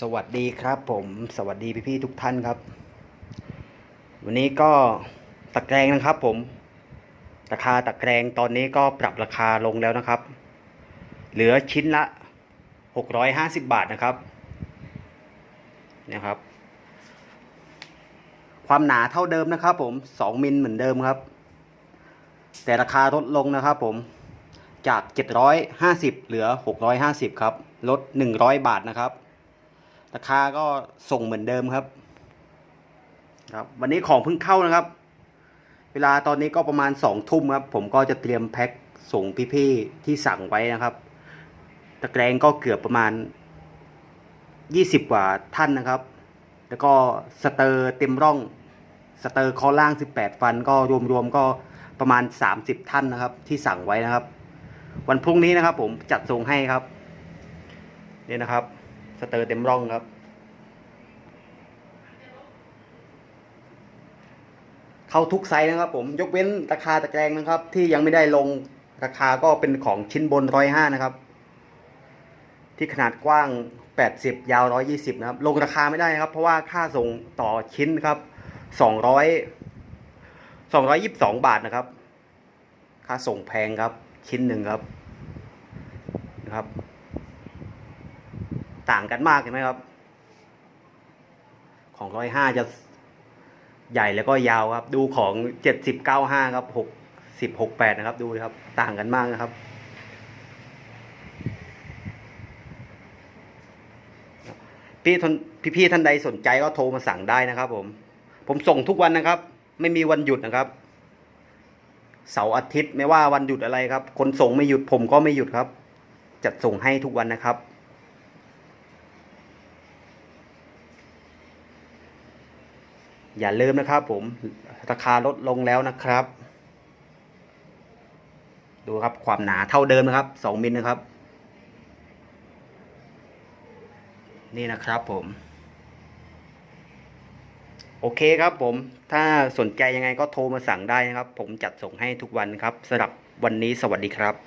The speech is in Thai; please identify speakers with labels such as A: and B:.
A: สวัสดีครับผมสวัสดีพี่ๆทุกท่านครับ วันนี้ก็ตะแกรงนะครับผม ราคาตะแกรงตอนนี้ก็ปรับราคาลงแล้วนะครับ เหลือชิ้นละ 650 บาทนะครับนะครับ ความหนาเท่าเดิมนะครับ ผม 2 มิลเหมือนเดิมครับ แต่ราคาลดลงนะครับผมจาก 750 เหลือ 650 ครับ ลด 100 บาทนะครับ ราคาก็ส่งเหมือนเดิมครับ ครับ วันนี้ของเพิ่งเข้านะครับ เวลาตอนนี้ก็ประมาณสองทุ่มครับ ผมก็จะเตรียมแพ็คส่งพี่ๆที่สั่งไว้นะครับ ตะแกรงก็เกือบประมาณยี่สิบกว่าท่านนะครับ แล้วก็สเตอร์เต็มร่อง สเตอร์คอล่างสิบแปดฟันก็รวมๆก็ประมาณสามสิบท่านนะครับ ที่สั่งไว้นะครับ วันพรุ่งนี้นะครับ ผมจัดส่งให้ครับนี่นะครับ สเตอร์เต็มร่องครับ เข้าทุกไซส์นะครับ ผมยกเว้นราคาตะแกรงนะครับ ที่ยังไม่ได้ลงราคาก็เป็นของชิ้นบนร้อยห้านะครับ ที่ขนาดกว้างแปดสิบยาวร้อยี่สิบนะครับ ลงราคาไม่ได้นะครับ เพราะว่าค่าส่งต่อชิ้นครับสองร้อยสองร้อยยิบสองบาทนะครับ ค่าส่งแพงครับชิ้นหนึ่งครับนะครับ ต่างกันมากเห็นไหมครับ ของร้อยห้าจะใหญ่แล้วก็ยาวครับ ดูของเจ็ดสิบเก้าห้าครับหกสิบหกแปดนะครับ ดูครับ ต่างกันมากนะครับ พี่ท่านพี่ๆท่านใดสนใจก็โทรมาสั่งได้นะครับ ผม ผมส่งทุกวันนะครับ ไม่มีวันหยุดนะครับเสาร์อาทิตย์ไม่ว่าวันหยุดอะไรครับ คนส่งไม่หยุดผมก็ไม่หยุดครับ จัดส่งให้ทุกวันนะครับ อย่าลืมนะครับผมราคาลดลงแล้วนะครับ ดูครับความหนาเท่าเดิมนะครับสองมิลนะครับ นี่นะครับผม โอเคครับผมถ้าสนใจยังไงก็โทรมาสั่งได้นะครับ ผมจัดส่งให้ทุกวันครับสำหรับวันนี้สวัสดีครับ